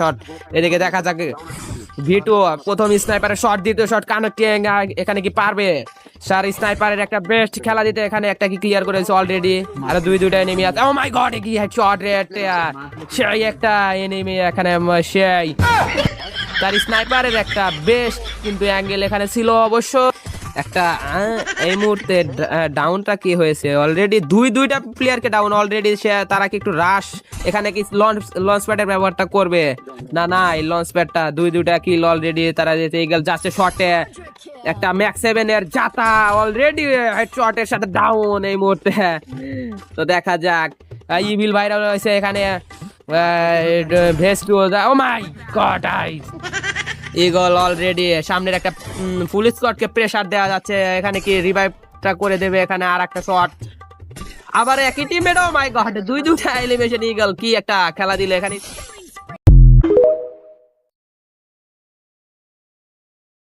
Shot এদিকে দেখা যাক, ভিটু প্রথম স্নাইপারের শট দ্বিতীয় শট কানেক্টিং এখানে কি পারবে? স্যার স্নাইপারের একটা বেস্ট খেলা দিতে এখানে একটা কি ক্লিয়ার করেছে অলরেডি আর দুই, দুইটা এনিমি আছে। ও মাই গড কি শট রেট সেই একটা এনিমি এখানে সেই। তার স্নাইপারের একটা বেস্ট কিন্তু অ্যাঙ্গেল এখানে ছিল অবশ্য। একটা এই মুহূর্তে ডাউনটা কি হয়েছে? অলরেডি দুই, দুইটা প্লেয়ারকে ডাউন অলরেডি সে, তারা কি একটু রাশ এখানে কি লঞ্চ লঞ্চ প্যাডের ব্যবহারটা করবে? না না, এই লঞ্চ প্যাডটা দুই, দুইটা কিল অলরেডি তারা যেতে গেল যাচ্ছে শটে একটা ম্যাক্স সেভেন এর জাতা অলরেডি শটের সাথে ডাউন এই মুহূর্তে। তো দেখা যাক। ইভিল ভাইরাল হয়েছে এখানে। ভেস্টু, ও my god eye eagle already সামনের একটা ফুল স্কটকে প্রেসার দেওয়া যাচ্ছে, এখানে কি রিভাইভটা করে দেবে, এখানে আর একটা শট আবার একই টিমের ও মাই গড দুই দুটা এলিমিনেশন ইগল কি একটা খেলা দিল এখানে।